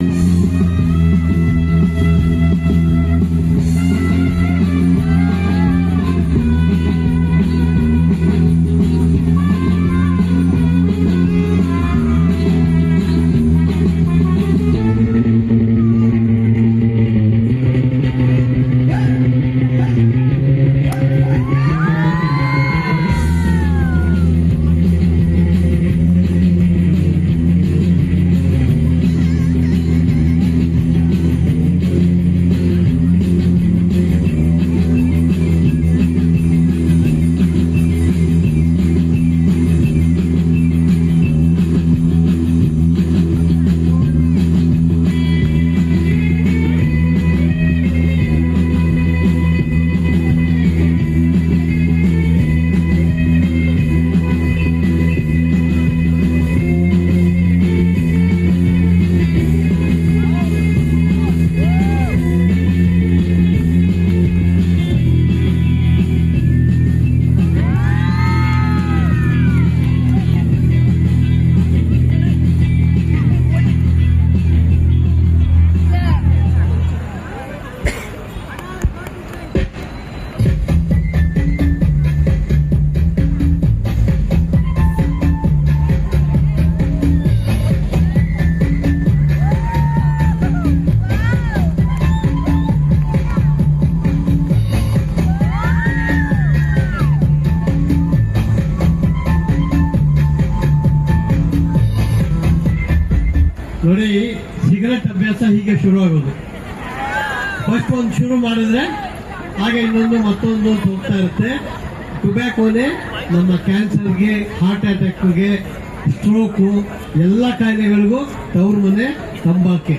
ನೋಡಿ ಶುರು ಆಗೋದು ಫಸ್ಟ್ ಒಂದು ಶುರು ಮಾಡಿದ್ರೆ ಹಾಗೆ ಇನ್ನೊಂದು ಮತ್ತೊಂದು ಹೋಗ್ತಾ ಇರುತ್ತೆ. ಟೊಬ್ಯಾಕೋನೆ ನಮ್ಮ ಕ್ಯಾನ್ಸರ್ಗೆ ಹಾರ್ಟ್ ಅಟ್ಯಾಕ್ಗೆ ಸ್ಟ್ರೋಕು ಎಲ್ಲ ಕಾಯಿಲೆಗಳಿಗೂ ತವ್ರ ಮನೆ ತಂಬಾಕೆ.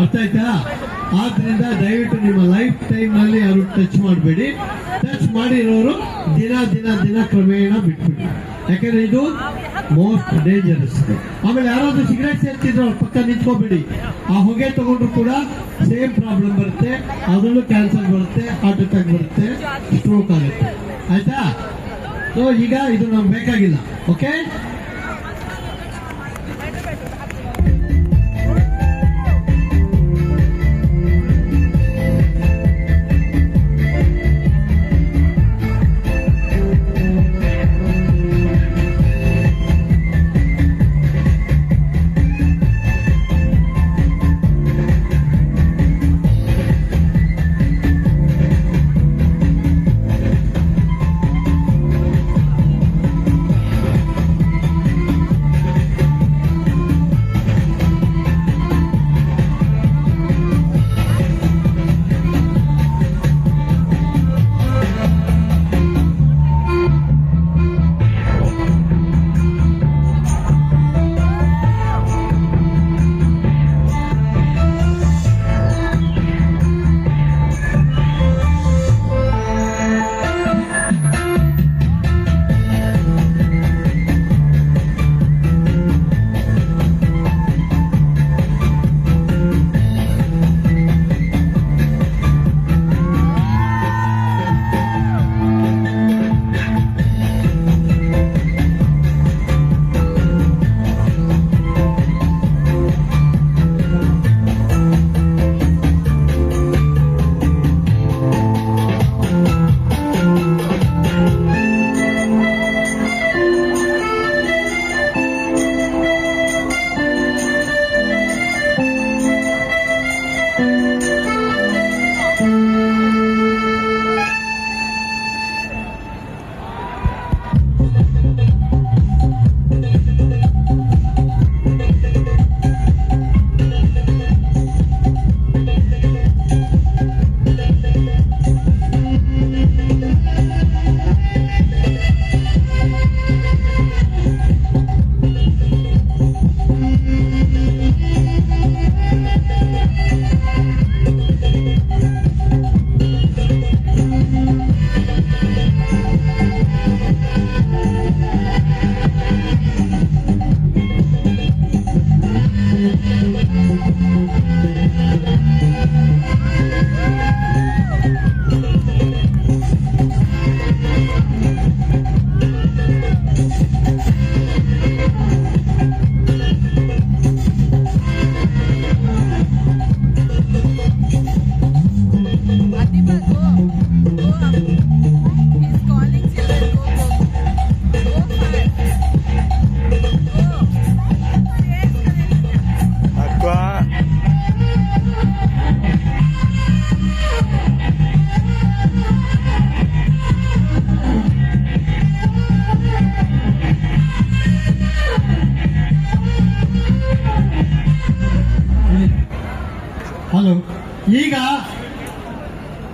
ಅರ್ಥ ಆಯ್ತಾ? ಆದ್ರಿಂದ ದಯವಿಟ್ಟು ನಿಮ್ಮ ಲೈಫ್ ಟೈಮ್ ಅಲ್ಲಿ ಯಾರು ಟಚ್ ಮಾಡಬೇಡಿ. ಟಚ್ ಮಾಡಿರೋರು ದಿನ ದಿನ ದಿನ ಕ್ರಮೇಣ ಬಿಟ್ಬಿಡಿ. ಯಾಕಂದ್ರೆ ಇದು ಮೋಸ್ಟ್ ಡೇಂಜರಸ್ ಆಮೇಲೆ ಯಾರಾದ್ರೂ ಸಿಗರೇಟ್ ಸೇರ್ತಿದ್ರು ಅವ್ರ ಪಕ್ಕ ನಿಂತ್ಕೋಬೇಡಿ. ಆ ಹೊಗೆ ತಗೊಂಡ್ರು ಕೂಡ ಸೇಮ್ ಪ್ರಾಬ್ಲಮ್ ಬರುತ್ತೆ. ಅದರಲ್ಲೂ ಕ್ಯಾನ್ಸರ್ ಬರುತ್ತೆ ಹಾರ್ಟ್ ಅಟ್ಯಾಕ್ ಬರುತ್ತೆ ಸ್ಟ್ರೋಕ್ ಆಗುತ್ತೆ. ಆಯ್ತಾ? ಸೊ ಈಗ ಇದು ನಮ್ಗೆ ಬೇಕಾಗಿಲ್ಲ. ಓಕೆ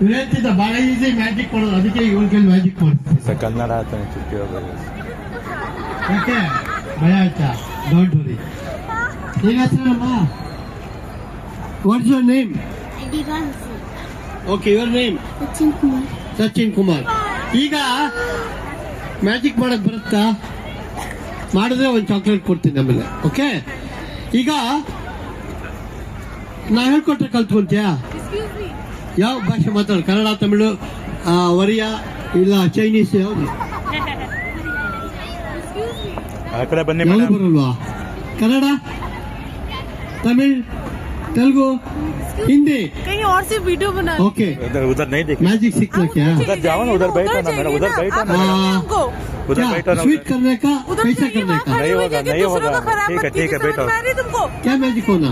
ಹೇಳ್ತಿದ್ದ ಬಹಳ ಈಸಿ ಮ್ಯಾಜಿಕ್ ಮಾಡೋದು ಅದಕ್ಕೆ ಇವಳ ಕೈಲಿ ಮ್ಯಾಜಿಕ್ ಮಾಡ್ತೀನಿ ಸರ್ ಕನ್ನಡ ಆತನ ಚುಟ್ಟಿ ಹೋಗೋದು. ಯಾಕೆ? ಭಯ ಆಯ್ತಾ? ಡೋಂಟ್ ವರಿ ನಿನ್ನ ಹೆಸರಮ್ಮ? What's your name. Okay your name Sachin Kumar. Sachin Kumar. ಈಗ ಮ್ಯಾಜಿಕ್ ಮಾಡಕ್ ಬರುತ್ತಾ? ಮಾಡಿದ್ರೆ ಒಂದು ಚಾಕ್ಲೇಟ್ ಕೊಡ್ತೀನಿ ಆಮೇಲೆ ಓಕೆ ಈಗ ನಾ ಹೇಳ್ಕೊಟ್ರೆ ಕಲ್ತ್ಕೊಂತೀಯಾ? ಯಾವ ಭಾಷೆ ಮಾತಾಡು ಕನ್ನಡ ತಮಿಳು ಆ, ಒರಿಯಾ ಇಲ್ಲ ಚೈನೀಸ್ ಯಾವುದು ಆ ಕಡೆ ಬನ್ನಿ ಯಾವುದು ಮೇಡಮ್ ಬರಲ್ವಾ ಕನ್ನಡ ತಮಿಳ್ ತೆಲುಗು ಹಿಂದಿ कहीं और से वीडियो बना ಓಕೆ उधर उधर नहीं देखिए मैजिक सीखना क्या उधर जाओ ना उधर बैठो ना मैडम उधर बैठो ना हाँ। हमको उधर क्या बैठो ना स्वीट उधर। करने का उधर कैसा चाहिए करने वहाँ का खड़ी नहीं हुई होगा, जगह नहीं दूसरों होगा। को खराब ठीक है, मत ठीक है, कीजिए, समझ बैठो। में आ रही है तुमको क्या मैजिक होना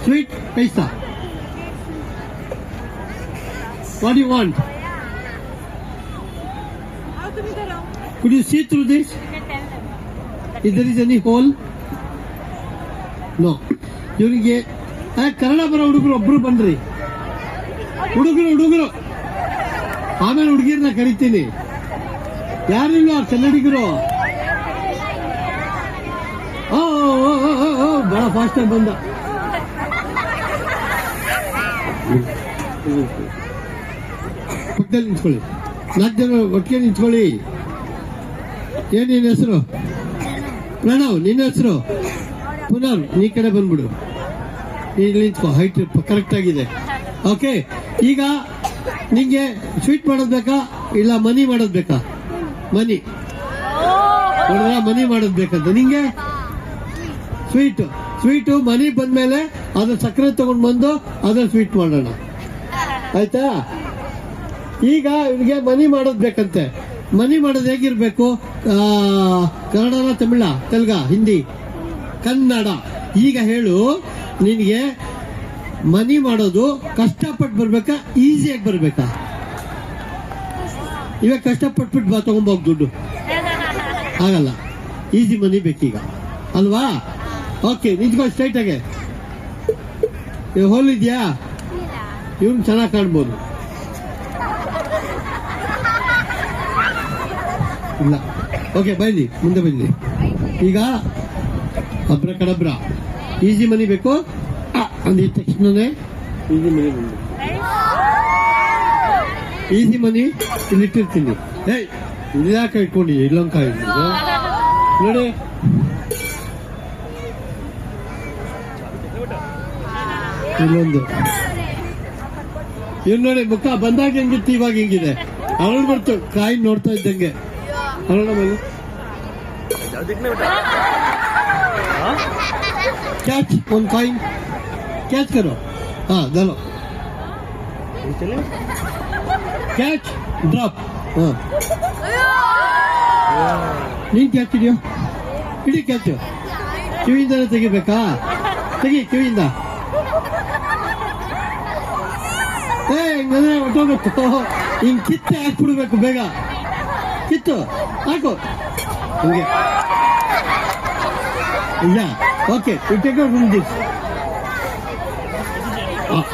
स्वीट कैसा What do you want? Could you see through this? If there is any hole? No. ಇವನಿಗೆ ಕನ್ನಡ ಬರೋ ಹುಡುಗರು ಒಬ್ರು ಬನ್ರಿ ಹುಡುಗರು ಹುಡುಗರು ಆಮೇಲೆ ಹುಡುಗಿರ್ನ ಕರಿತೀನಿ ಯಾರಿಲ್ವಾ ಕನ್ನಡಿಗರು ಓ ಬಹಳ ಫಾಸ್ಟ್ ಆಗಿ ಬಂದ ಪಕ್ಕದಲ್ಲಿ ನಿಂತ್ಕೊಳ್ಳಿ. ನಾಲ್ಕು ಜನ ಒಟ್ಟಿಗೆ ನಿಂತ್ಕೊಳ್ಳಿ. ಏನ್ ನಿನ್ನ ಹೆಸರು? ಪ್ರಣವ್, ನಿನ್ನ ಹೆಸರು? ಪುನರ್ ನೀ ಕಡೆ ಬಂದ್ಬಿಡು. ಇಲ್ಲಿ ನಿಂತ್ಕೋ. ಹೈಟ್ ಕರೆಕ್ಟ್ ಆಗಿದೆ. ಓಕೆ ಈಗ ನಿಂಗೆ ಸ್ವೀಟ್ ಮಾಡೋದ್ ಬೇಕಾ? ಇಲ್ಲ ಮನಿ ಮಾಡೋದ್ ಬೇಕಾ? ಮನಿ ನೋಡಿದ್ರ? ಮನಿ ಮಾಡೋದ್ ಬೇಕಂತ. ನಿಂಗೆ? ಸ್ವೀಟ್ ಸ್ವೀಟು ಮನಿ ಬಂದ್ಮೇಲೆ ಅದ್ರ ಸಕ್ಕರೆ ತಗೊಂಡ್ ಬಂದು ಅದ್ರ ಸ್ವೀಟ್ ಮಾಡೋಣ. ಆಯ್ತಾ? ಈಗ ಇವನಿಗೆ ಮನಿ ಮಾಡೋದ್ ಬೇಕಂತೆ. ಮನಿ ಮಾಡೋದು ಹೇಗಿರ್ಬೇಕು? ಕನ್ನಡನ ತಮಿಳ ತೆಲುಗ ಹಿಂದಿ. ಕನ್ನಡ. ಈಗ ಹೇಳು ನಿನಗೆ ಮನಿ ಮಾಡೋದು ಕಷ್ಟಪಟ್ಟು ಬರ್ಬೇಕಾ ಈಸಿಯಾಗಿ ಬರ್ಬೇಕಾ? ಇವಾಗ ಕಷ್ಟಪಟ್ಬಿಟ್ಟು ಬಾ ತಗೊಂಬೋಗ್ ದುಡ್ಡು. ಆಗಲ್ಲ. ಈಸಿ ಮನಿ ಬೇಕೀಗ. ಅಲ್ವಾ? ಓಕೆ ನಿಂತ್ಕೊಂಡು ಸ್ಟ್ರೈಟ್ ಆಗಿ. ಹೋಲಿದ್ಯಾ ಇವ್ನು ಚೆನ್ನಾಗಿ ಕಾಣ್ಬೋದು. ಇಲ್ಲ ಓಕೆ ಬನ್ನಿ, ಮುಂದೆ ಬನ್ನಿ. ಈಗ ಅಬ್ರ ಕಡಬ್ರ ಈಸಿ ಮನಿ ಬೇಕು? ಅಂದಿದ ತಕ್ಷಣನೇ ಈಸಿ ಮನಿ ಬಂದು ಈಸಿ ಮನಿ ಇಲ್ಲಿಟ್ಟಿರ್ತೀನಿ ಏಯ್, ಇಲ್ಲಿ ಯಾಕೆ ಇಟ್ಕೊಂಡು ಇಲ್ಲೊಂಕ ನೋಡಿ. ಇಲ್ಲೊಂದು. ಇವ್ ನೋಡಿ, ಮುಖ ಬಂದಾಗ ಹೆಂಗಿತ್ತು, ಇವಾಗ ಹೆಂಗಿದೆ? ಅವಳು ಬರ್ತು, ಕಾಯಿ ನೋಡ್ತಾ ಇದ್ದಂಗೆ. ಕ್ಯಾಚ್ ಒಂದು ಕಾಯಿನ್ ಕ್ಯಾಚ್ करो ಹಾ ದಲೋ ಕ್ಯಾಚ್ ಡ್ರಾಪ್ ಹಾ. ನೀನ್ ಕ್ಯಾಚ್ ಹಿಡಿಯೋ ಹಿಡಿ ಕ್ಯಾಚ್ ಕಿವಿಯಿಂದಲೇ ತೆಗಿಬೇಕಾ? ತೆಗಿ ಕಿವಿಯಿಂದ. ಏ ಹಿಂಗಂದ್ರೆ ಹೊಟ್ಟೋಗುತ್ತೆ ಹಿಂಗ್ ಕಿತ್ತೆ ಹಾಕ್ಬಿಡ್ಬೇಕು ಬೇಗ. ಕಿತ್ತು. ಹಾಕು ಹಂಗೆ ಇಲ್ಲ ಓಕೆ ಟೇಕ್ ಫ್ರಮ್ ದಿಸ್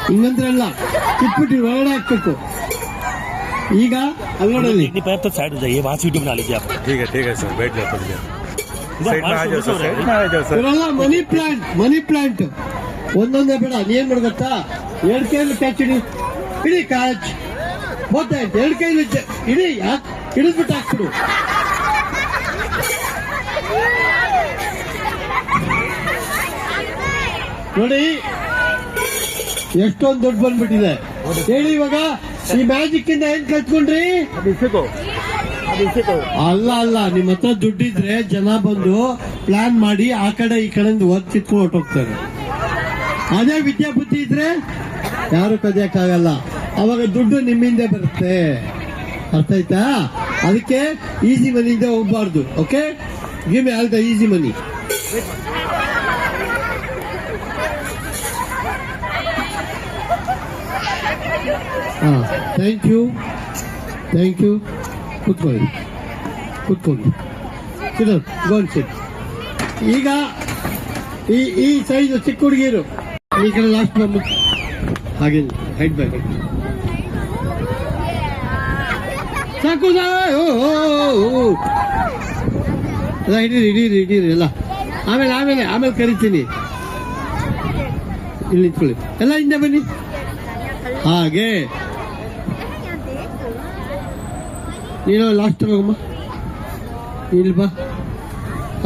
ಹಿಂಗಂದ್ರೆ ಅಲ್ಲ ಕಿತ್ಬಿಟ್ಟು ಒಳಗಡೆ ಹಾಕ್ಬೇಕು ಈಗ ಅಲ್ಲೋಡಲ್ಲಿ इतनी पैर तो साइड हो जाइए वहां से वीडियो बना लीजिए आप ठीक है ठीक है सर बैठ जाओ थोड़ी देर साइड में आ हमारे जाओ से सर हो रहा साइड है। में आ जाओ सर ಇವರೆಲ್ಲ ಮನಿ ಪ್ಲಾಂಟ್ ಮನಿ ಪ್ಲಾಂಟ್ ಒಂದೊಂದೇ ಬೇಡ ನೀನ್ ಮಾಡು ಗೊತ್ತಾ ಎರಡ್ ಕೈಯಲ್ಲಿ ಕ್ಯಾಚ್ ಹಿಡಿ ಹಿಡಿ ಕ್ಯಾಚ್ ಗೊತ್ತಾಯ್ತು ಎರಡ್ ಕೈಲಿ ಜ- ಹಿಡಿ ಯಾಕ್ ಹಿಡಿದ್ಬಿಟ್ಟು ಹಾಕ್ಬಿಡು ನೋಡಿ. ಎಷ್ಟೊಂದು ದುಡ್ಡು ಬಂದ್ಬಿಟ್ಟಿದೆ. ಹೇಳಿ ಇವಾಗ ಈ ಮ್ಯಾಜಿಕ್ ಇಂದ ಏನ್ ಕಲ್ತ್ಕೊಂಡ್ರಿ? ಅಲ್ಲ ಅಲ್ಲ ನಿಮ್ಮ ಹತ್ರ ದುಡ್ಡಿದ್ರೆ ಜನ ಬಂದು ಪ್ಲಾನ್ ಮಾಡಿ ಆ ಕಡೆ ಈ ಕಡೆಯಿಂದ ಒದ್ ಕಿತ್ಕೊಂಡು ಹೊಟ್ಟೋಗ್ತಾರೆ ಅದೇ ವಿದ್ಯಾ ಬುದ್ಧಿ ಇದ್ರೆ ಯಾರು ಕದಿಯಕ್ಕಾಗಲ್ಲ. ಅವಾಗ ದುಡ್ಡು ನಿಮ್ಮಿಂದ ಬರುತ್ತೆ. ಅರ್ಥ ಆಯ್ತಾ? ಅದಕ್ಕೆ ಈಸಿ ಮನಿಯಿಂದ ಹೋಗ್ಬಾರ್ದು okay give me all the easy money ಹಾ ಥ್ಯಾಂಕ್ ಯು ಥ್ಯಾಂಕ್ ಯು ಕೂತ್ಕೊಳ್ಳಿ ಗೋನ್ ಸಿಟ್ ಈಗ ಈ ಈ ಸೈಜ್ ಚಿಕ್ಕ ಹುಡುಗಿರು. ಈ ಕಡೆ ಲಾಸ್ಟ್ ನಮ್ಮ ಹಾಗೆ ಹೈಟ್ ಬ್ಯಾಕ್ ಸಾಕು. ಎಲ್ಲ ಹಿಡೀರಿ ಹಿಡೀರಿ ಹಿಡೀರಿ, ಎಲ್ಲ. ಆಮೇಲೆ ಆಮೇಲೆ ಆಮೇಲೆ ಕರಿತೀನಿ. ಇಲ್ಲಿ ನಿಂತ್ಕೊಳ್ಳಿ. ಎಲ್ಲ ಹಿಂದೆ ಬನ್ನಿ. ಹಾಗೆ. ನೀನು ಲಾಸ್ಟ್ ಹೋಗಮ್ಮ ಇಲ್ಲಿ ಬಾ.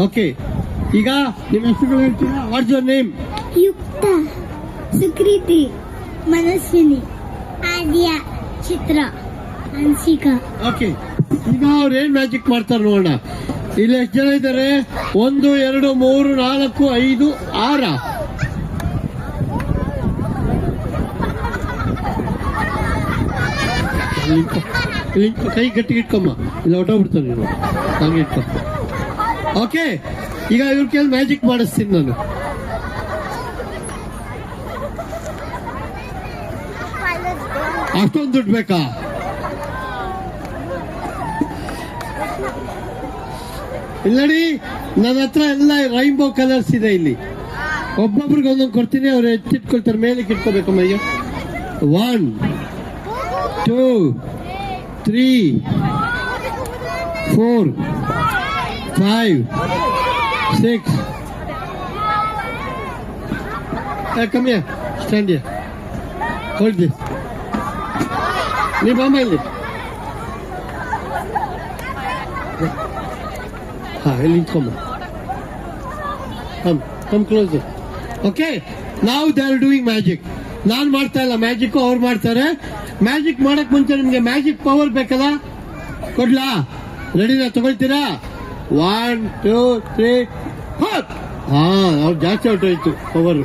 ಓಕೆ ಈಗ ನಿಮ್ಮ ಹೆಸರುಗಳು ಹೇಳ್ತೀರಾ? ವಾಟ್ಸ್ ಯುವರ್ ನೇಮ್ ಯುಕ್ತ ಸುಕೃತಿ ಮನಸ್ವಿನಿ ಆದ್ಯ ಚಿತ್ರ ಅನ್ಸಿಕ ಓಕೆ ಈಗ ಅವ್ರು ಏನ್ ಮ್ಯಾಜಿಕ್ ಮಾಡ್ತಾರೆ ನೋಡೋಣ. ಇಲ್ಲಿ ಎಷ್ಟು ಜನ ಇದ್ದಾರೆ? ಒಂದು ಎರಡು ಮೂರು ನಾಲ್ಕು ಐದು ಆರ. ಇಟ್ಕೊ. ಕೈ ಗಟ್ಟಿಗೆ ಇಟ್ಕೊಮ್ಮ ಇಲ್ಲ ಬಿಡ್ತಾನೆ ನೀನು ಹಂಗೆ ಇಟ್ಕೊ. ಓಕೆ, ಈಗ ಇವ್ರ ಕೇಳಿ ಮ್ಯಾಜಿಕ್ ಮಾಡಿಸ್ತೀನಿ ನಾನು. ಅಷ್ಟೊಂದು ದುಡ್ಡು ಬೇಕಾ? ಇಲ್ಲಡಿ, ನನ್ನ ಹತ್ರ ಎಲ್ಲ ರೈನ್ಬೋ ಕಲರ್ಸ್ ಇದೆ ಇಲ್ಲಿ. ಒಬ್ಬೊಬ್ರಿಗೆ ಒಂದೊಂದು ಕೊಡ್ತೀನಿ, ಅವ್ರು ಹೆಚ್ಚಿಟ್ಕೊಳ್ತಾರೆ ಮೇಲೆ ಇಟ್ಕೋಬೇಕಮ್ಮ ಅಯ್ಯೋ one two three, four, five, six. Hey, come here. Stand here. Hold this. Leave on my come on. Come, come closer. Okay, now they're doing magic. ನಾನು ಮಾಡ್ತಾ ಇಲ್ಲ ಮ್ಯಾಜಿಕ್ ಅವ್ರು ಮಾಡ್ತಾರೆ. ಮ್ಯಾಜಿಕ್ ಮಾಡಕ್ ಮುಂಚೆ ನಿಮ್ಗೆ ಮ್ಯಾಜಿಕ್ ಪವರ್ ಬೇಕಲ್ಲ? ಕೊಡ್ಲಾ? ರೆಡಿನಾ ತಗೊಳ್ತೀರಾ? ಒನ್ ಟೂ ತ್ರೀ ಹಾ ಅವ್ರು ಜಾಸ್ತಿ ಹೊಟ್ಟೋಯ್ತು ಪವರ್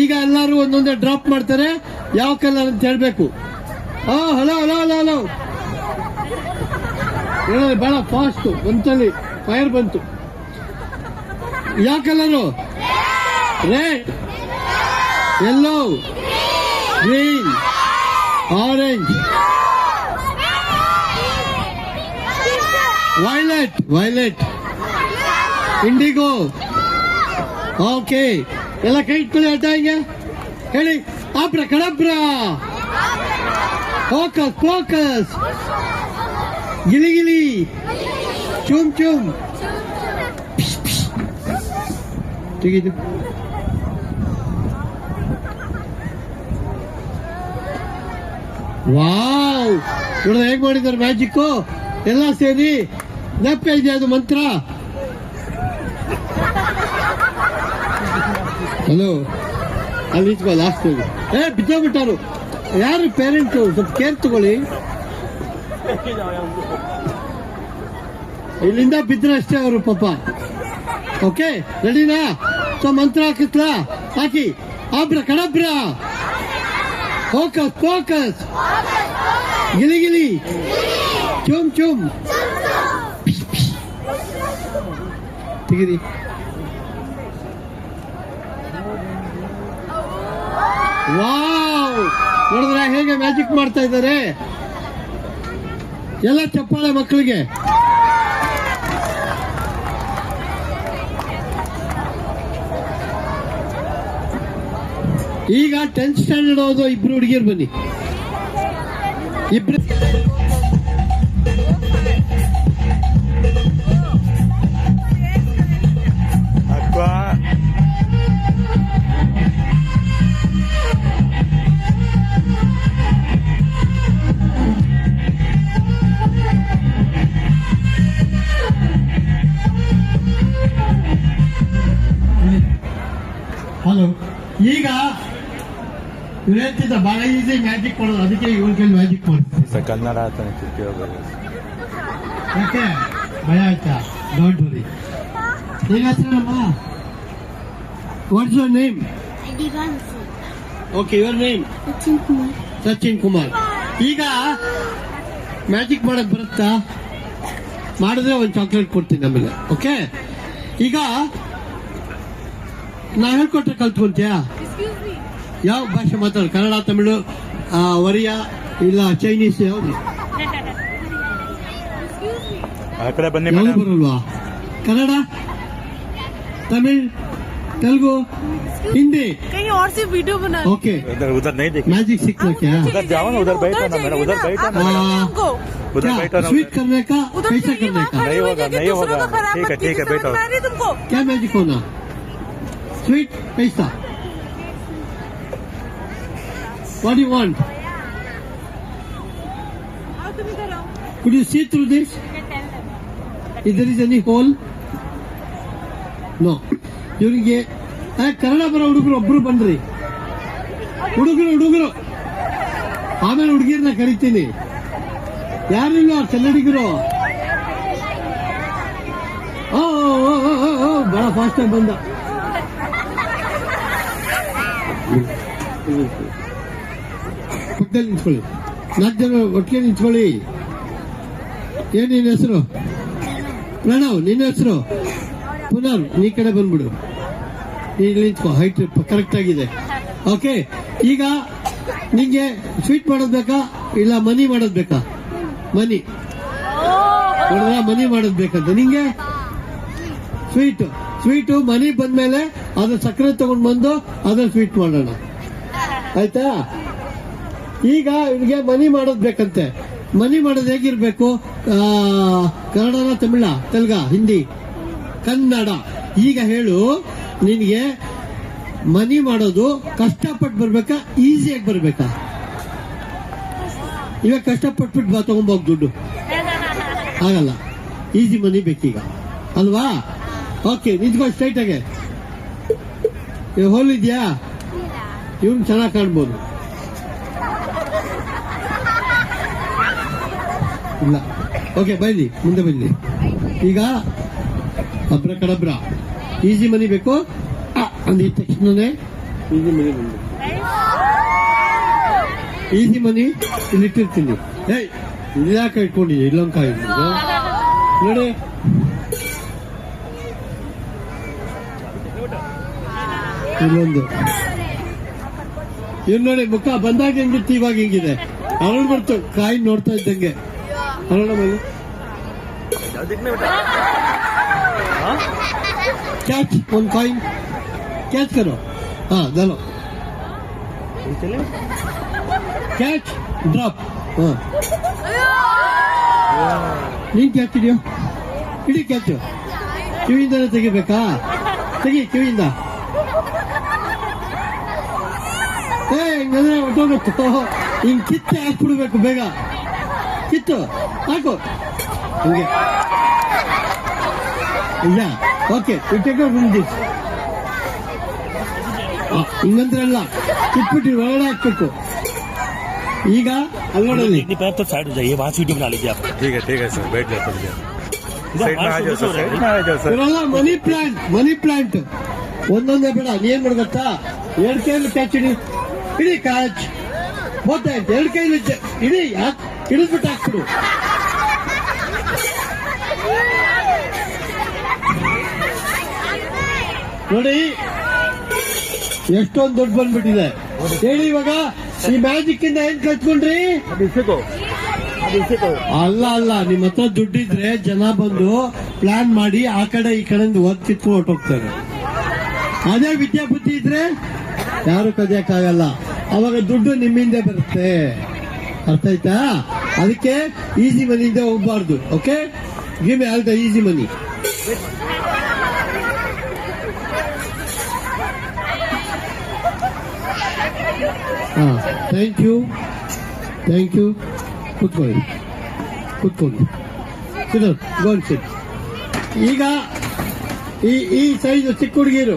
ಈಗ ಎಲ್ಲರೂ ಒಂದೊಂದೇ ಡ್ರಾಪ್ ಮಾಡ್ತಾರೆ. ಯಾವ ಕಲರ್ ಅಂತ ಹೇಳ್ಬೇಕು? ಹಾ ಹಲೋ ಹಲೋ ಹಲೋ ಹಲೋ ಬಹಳ ಫಾಸ್ಟ್ ಒಂದ್ಸಲಿ ಫೈರ್ ಬಂತು. ಯಾವ colour red yellow green orange violet violet indigo okay ಎಲ್ಲ ಕೈ ಇಟ್ಕೊಳ್ಳಿ ಅಡ್ಡ ಹಿಂಗೆ ಹೇಳಿ ಆಪ್ರ ಕಡಬ್ರ ಫೋಕಸ್ ಫೋಕಸ್ ಗಿಲಿ ಗಿಲಿ ಚುಮ್ ಚುಮ್ ತೆಗೀದು Wow. ನೋಡಿದ್ರೆ ಹೇಗ್ ಮಾಡಿದ್ದಾರೆ ಮ್ಯಾಜಿಕ್ ಎಲ್ಲ ಸೇರಿ ನೆಪ್ಪ ಇದೆ ಅದು ಮಂತ್ರ. ಹಲೋ ಅಲ್ಲಿ ನಿಂತ್ಕೋ ಲಾಸ್ಟ್ ಏ, ಬಿದ್ದೋಗ್ಬಿಟ್ಟಾರು. ಯಾರು ಪೇರೆಂಟ್ಸು ಸ್ವಲ್ಪ ಕೇರ್ ತಗೊಳ್ಳಿ. ಇಲ್ಲಿಂದ ಬಿದ್ದರೆ ಅಷ್ಟೇ ಅವರು ಪಾಪ. ಓಕೆ ರೆಡಿನಾ ಸೊ, ಮಂತ್ರ ಹಾಕಿತ್ಲಾ ಹಾಕಿ. ಆಬ್ರ ಕಡಬ್ರ ಫೋಕಸ್ ಫೋಕಸ್ ಗಿಲಿ ಗಿಲಿ ಚುಮ್ ಚುಮ್ ತೆಗಿರಿ ವಾವ್ ನೋಡಿದ್ರೆ ಹೇಗೆ ಮ್ಯಾಜಿಕ್ ಮಾಡ್ತಾ ಇದ್ದಾರೆ ಎಲ್ಲ ಚಪ್ಪಾಳೆ ಮಕ್ಕಳಿಗೆ ಈಗ ಟೆಂತ್ ಸ್ಟ್ಯಾಂಡರ್ಡ್ ಓದೋ ಇಬ್ರು ಹುಡುಗಿಯರು ಬನ್ನಿ. ಇಬ್ರು ಇವ್ರು ಹೇಳ್ತಿದ್ದ ಬಹಳ ಈಸಿ ಮ್ಯಾಜಿಕ್ ಮಾಡೋದು ಅದಕ್ಕೆ ಇವನ್ ಕೈಲಿ ಮ್ಯಾಜಿಕ್ ಕೊಡ್ತೀವಿ. ಕನ್ನಡ ಯಾಕೆ? ಭಯ ಆಯ್ತಾ? ಡೋಂಟ್ ವರಿ ನಿನ್ನ ಹೆಸರಮ್ಮ what's your name okay your name Sachin Kumar. Sachin Kumar. ಈಗ ಮ್ಯಾಜಿಕ್ ಮಾಡಕ್ ಬರುತ್ತಾ? ಮಾಡಿದ್ರೆ ಒಂದು ಚಾಕ್ಲೇಟ್ ಕೊಡ್ತೀನಿ ನಮಗೆ ಓಕೆ ಈಗ ನಾ ಹೇಳ್ಕೊಟ್ರೆ ಕಲ್ತ್ಕೊಂತೀಯಾ. ಯಾವ ಭಾಷೆ ಮಾತಾಡ ಕನ್ನಡ ತಮಿಳು ಆ, ಒರಿಯಾ ಇಲ್ಲ ಚೈನೀಸ್ ಯಾವ್ದು Excuse me. ಆ ಕಡೆ ಬನ್ನಿ ಯಾವ್ದು ಮೇಡಮ್ ಬರಲ್ವಾ ಕನ್ನಡ ತಮಿಳ್ तेलुगु हिंदी कहीं और से वीडियो बना ओके उधर उधर नहीं देखिए मैजिक सीखना क्या उधर जाओ ना उधर बैठो ना मैडम उधर बैठो ना हाँ। हमको उधर क्या बैठो ना स्वीट उधर। करने का उधर कैसा जाइए, करने वहाँ का खड़े नहीं हुए होगा, जाके नहीं दूसरों होगा। को खराब ठीक है, मत ठीक है, कीजिए, समझ बैठो। में आ रही है तुमको क्या मैजिक होना स्वीट कैसा What do you want? Could you see through this? If there is any hole? No. ಇವರಿಗೆ ಕನ್ನಡ ಬರೋ ಹುಡುಗರು ಒಬ್ರು ಬನ್ರಿ ಹುಡುಗರು ಹುಡುಗರು ಆಮೇಲೆ ಹುಡುಗಿರ್ನ ಕರಿತೀನಿ ಯಾರಿಲ್ಲ ಆ ಕನ್ನಡಿಗರು ಓ ಬಹಳ ಫಾಸ್ಟ್ ಆಗಿ ಬಂದ ಪಕ್ಕದಲ್ಲಿ ನಿಂತ್ಕೊಳ್ಳಿ. ನಾಲ್ಕು ಜನ ಒಟ್ಟಿಗೆ ನಿಂತ್ಕೊಳ್ಳಿ. ಏನ್ ನಿನ್ನ ಹೆಸರು? ಪ್ರಣವ್, ನಿನ್ನ ಹೆಸರು? ಪುನರ್ ನೀ ಕಡೆ ಬಂದ್ಬಿಡು. ಇಲ್ಲಿ ನಿಂತ್ಕೋ ಹೈಟ್ ಕರೆಕ್ಟ್ ಆಗಿದೆ. ಓಕೆ ಈಗ ನಿಂಗೆ ಸ್ವೀಟ್ ಮಾಡೋದ್ ಬೇಕಾ? ಇಲ್ಲ ಮನಿ ಮಾಡೋದ್ಬೇಕಾ ಮನಿ ಮನಿ ಮಾಡೋದ್ ಬೇಕಂತ. ನಿಂಗೆ? ಸ್ವೀಟ್ ಸ್ವೀಟು ಮನಿ ಬಂದ್ಮೇಲೆ ಅದ್ರ ಸಕ್ಕರೆ ತಗೊಂಡ್ ಬಂದು ಅದ್ರ ಸ್ವೀಟ್ ಮಾಡೋಣ. ಆಯ್ತಾ? ಈಗ ಇವನಿಗೆ ಮನಿ ಮಾಡೋದ್ ಬೇಕಂತೆ. ಮನಿ ಮಾಡೋದು ಹೇಗಿರ್ಬೇಕು? ಕನ್ನಡನ ತಮಿಳ ತೆಲುಗ ಹಿಂದಿ. ಕನ್ನಡ. ಈಗ ಹೇಳು ನಿನಗೆ ಮನಿ ಮಾಡೋದು ಕಷ್ಟಪಟ್ಟು ಬರ್ಬೇಕಾ ಈಸಿಯಾಗಿ ಬರ್ಬೇಕಾ? ಇವಾಗ ಕಷ್ಟಪಟ್ಬಿಟ್ಟು ಬಾ ತಗೊಂಬೋಗ್ ದುಡ್ಡು. ಆಗಲ್ಲ ಈಸಿ ಮನಿ ಬೇಕೀಗ. ಅಲ್ವಾ? ಓಕೆ ನಿಂತ್ಕೊ ಸ್ಟ್ರೈಟ್ ಆಗಿ. ಹೋಲಿದ್ಯಾ ಇವ್ನು ಚೆನ್ನಾಗಿ ಕಾಣ್ಬೋದು. ಇಲ್ಲ. ಓಕೆ ಬನ್ನಿ, ಮುಂದೆ ಬನ್ನಿ. ಈಗ ಅಬ್ರ ಕಡಬ್ರ. ಈಸಿ ಮನಿ ಬೇಕು? ಅಂದಿದ ತಕ್ಷಣನೇ ಈಸಿ ಮನಿ ಬಂದು ಈಸಿ ಮನಿ ಇಲ್ಲಿ ಇಟ್ಟಿರ್ತೀನಿ. ಏಯ್ ಇದ್ಯಾಕೆ ಇಟ್ಕೊಂಡಿದ್ದೀನಿ ಇಲ್ಲೊಂದು ಕಾಯಿ ನೋಡಿ. ಇಲ್ಲೊಂದು. ಇವ್ ನೋಡಿ, ಮುಖ ಬಂದಾಗ ಹೆಂಗಿತ್ತು, ಇವಾಗ ಹೆಂಗಿದೆ? ಅರಳು ಬರ್ತು, ಕಾಯಿ ನೋಡ್ತಾ ಇದ್ದಂಗೆ. ಕ್ಯಾಚ್ ಒಂದು ಕಾಯಿನ್ ಕ್ಯಾಚ್ करो ಹಾ ದಲೋ ಕ್ಯಾಚ್ ಡ್ರಾಪ್ ಹಾ. ನೀನ್ ಕ್ಯಾಚ್ ಹಿಡಿಯೋ ಹಿಡಿ ಕ್ಯಾಚು ಕಿವಿಯಿಂದ ತೆಗಿಬೇಕಾ? ತೆಗಿ ಕಿವಿಯಿಂದ. ಏ ಹಿಂಗಂದ್ರೆ ಹೊಟ್ಟೋಗುತ್ತೋ ಹಿಂಗ್ ಕಿತ್ತೆ ಹಾಕ್ಬಿಡ್ಬೇಕು ಬೇಗ. ಕಿತ್ತು. ಹಾಕು ಹಂಗೆ ಇಲ್ಲ ಓಕೆ ಟೇಕ್ ದಿಸ್ ಹಿಂಗಂದ್ರೆ ಅಲ್ಲ ಕಿಟ್ಬಿಟ್ಟು ಒಳಗಡೆ ಹಾಕ್ಬೇಕು ಈಗ ಅಲ್ಲೋಡಲ್ಲಿ इतनी पैर तो साइड हो जाइए वहां से वीडियो बना लीजिए आप ठीक है ठीक है सर बैठ जाओ थोड़ी देर इधर साइड में आ हमारे जाओ सामने सर से हो साइड रहा में आ जाओ सर ಇವರೆಲ್ಲ ಮನಿ ಪ್ಲಾಂಟ್ ಮನಿ ಪ್ಲಾಂಟ್ ಒಂದೊಂದೇ ಬೇಡ ನೀನ್ ಮಾಡು ಗೊತ್ತಾ ಎರಡ್ ಕೈಯಲ್ಲಿ ಕ್ಯಾಚ್ ಹಿಡಿ ಹಿಡಿ ಕ್ಯಾಚ್ ಗೊತ್ತಾಯ್ತು ಎರಡ್ ಕೈಲಿ ಜ- ಹಿಡಿ ಯಾಕ್ ಹಿಡಿದ್ಬಿಟ್ಟು ಹಾಕ್ಬಿಡು ನೋಡಿ. ಎಷ್ಟೊಂದು ದುಡ್ಡು ಬಂದ್ಬಿಟ್ಟಿದೆ. ಹೇಳಿ ಇವಾಗ ಈ ಮ್ಯಾಜಿಕ್ ಇಂದ ಏನ್ ಕಲ್ತ್ಕೊಂಡ್ರಿ? ಅಲ್ಲ ಅಲ್ಲ ನಿಮ್ಮ ಹತ್ರ ದುಡ್ಡಿದ್ರೆ ಜನ ಬಂದು ಪ್ಲಾನ್ ಮಾಡಿ ಆ ಕಡೆ ಈ ಕಡೆಯಿಂದ ಒದ್ ಕಿತ್ಕೊಂಡು ಹೊಟ್ಟೋಗ್ತಾರೆ ಅದೇ ವಿದ್ಯಾಬುದ್ಧಿ ಇದ್ರೆ ಯಾರು ಕದಿಯಕ್ಕಾಗಲ್ಲ. ಅವಾಗ ದುಡ್ಡು ನಿಮ್ಮಿಂದ ಬರುತ್ತೆ. ಅರ್ಥ ಆಯ್ತಾ? ಅದಕ್ಕೆ ಈಸಿ ಮನಿಯಿಂದ ಹೋಗ್ಬಾರ್ದು okay give all the easy money ಹಾ ಥ್ಯಾಂಕ್ ಯು ಥ್ಯಾಂಕ್ ಯು ಕೂತ್ಕೊಳ್ಳಿ ಕೂತ್ಕೊಳ್ಳಿ ಸಿಟ್ ಗೋನ್ ಸಿಟ್ ಈಗ ಈ ಈ ಸೈಜ್ ಚಿಕ್ಕ ಹುಡುಗಿರು.